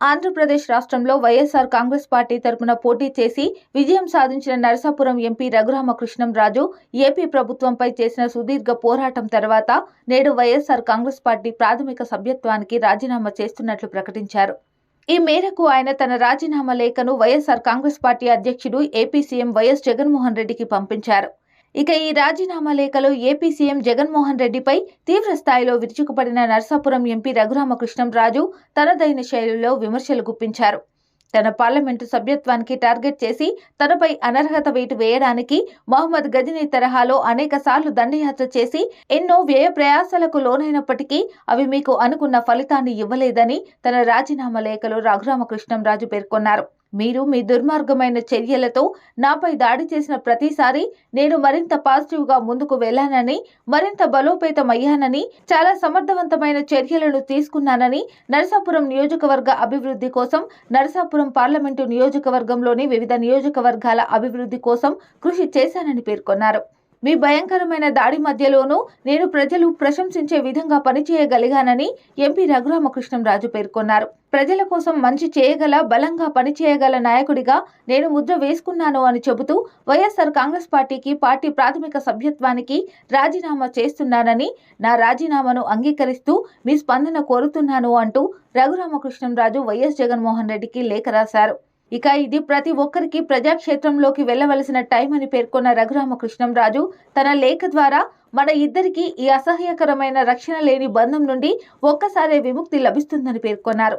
ఆంధ్రప్రదేశ్ రాష్ట్రంలో వైఎస్ఆర్ కాంగ్రెస్ పార్టీ తరపున పోటీ చేసి విజయం సాధించిన నరసాపురం ఎంపీ రఘురామకృష్ణంరాజు ఏపీ ప్రభుత్వంపై చేసిన సుదీర్ఘ పోరాటం తర్వాత నేడు వైఎస్ఆర్ కాంగ్రెస్ పార్టీ ప్రాథమిక సభ్యత్వానికి రాజీనామా చేస్తున్నట్లు ప్రకటించారు. ఈ మేరకు ఆయన తన రాజీనామా లేఖను వైఎస్ఆర్ కాంగ్రెస్ పార్టీ అధ్యక్షుడు ఏపీ సీఎం వైఎస్ జగన్మోహన్ రెడ్డికి పంపించారు. ఇక ఈ రాజీనామా లేఖలో ఏపీ సీఎం జగన్మోహన్ రెడ్డిపై తీవ్ర స్థాయిలో విరుచుకుపడిన నర్సాపురం ఎంపీ రఘురామకృష్ణంరాజు తనదైన శైలిలో విమర్శలు గుప్పించారు. తన పార్లమెంటు సభ్యత్వానికి టార్గెట్ చేసి తనపై అనర్హత వేటు వేయడానికి మహమ్మద్ గజనీ తరహాలో అనేక సార్లు దండయాత్ర చేసి ఎన్నో వ్యయ ప్రయాసాలకు లోనైనప్పటికీ అవి మీకు అనుకున్న ఫలితాన్ని ఇవ్వలేదని తన రాజీనామా లేఖలో రఘురామకృష్ణంరాజు పేర్కొన్నారు. మీరు మీ దుర్మార్గమైన చర్యలతో నాపై దాడి చేసిన ప్రతిసారి నేను మరింత పాజిటివ్గా ముందుకు వెళ్ళానని మరింత బలోపేతం అయ్యానని చాలా సమర్థవంతమైన చర్యలను తీసుకున్నానని నరసాపురం నియోజకవర్గ అభివృద్ధి కోసం నరసాపురం పార్లమెంటు నియోజకవర్గంలోని వివిధ నియోజకవర్గాల అభివృద్ధి కోసం కృషి చేశానని పేర్కొన్నారు. మీ భయంకరమైన దాడి మధ్యలోనూ నేను ప్రజలు ప్రశంసించే విధంగా పనిచేయగలిగానని ఎంపీ రఘురామకృష్ణంరాజు పేర్కొన్నారు. ప్రజల కోసం మంచి చేయగల బలంగా పనిచేయగల నాయకుడిగా నేను ముద్ర వేసుకున్నాను అని చెబుతూ వైఎస్ఆర్ కాంగ్రెస్ పార్టీకి పార్టీ ప్రాథమిక సభ్యత్వానికి రాజీనామా చేస్తున్నానని నా రాజీనామాను అంగీకరిస్తూ మీ స్పందన కోరుతున్నాను అంటూ రఘురామకృష్ణంరాజు వైఎస్ జగన్మోహన్ రెడ్డికి లేఖ రాశారు. ఇక ఇది ప్రతి ఒక్కరికి ప్రజాక్షేత్రంలోకి వెళ్ళవలసిన టైం అని పేర్కొన్న రఘురామకృష్ణంరాజు తన లేఖ ద్వారా మన ఇద్దరికి ఈ అసహ్యకరమైన రక్షణ లేని బంధం నుండి ఒక్కసారే విముక్తి లభిస్తుందని పేర్కొన్నారు.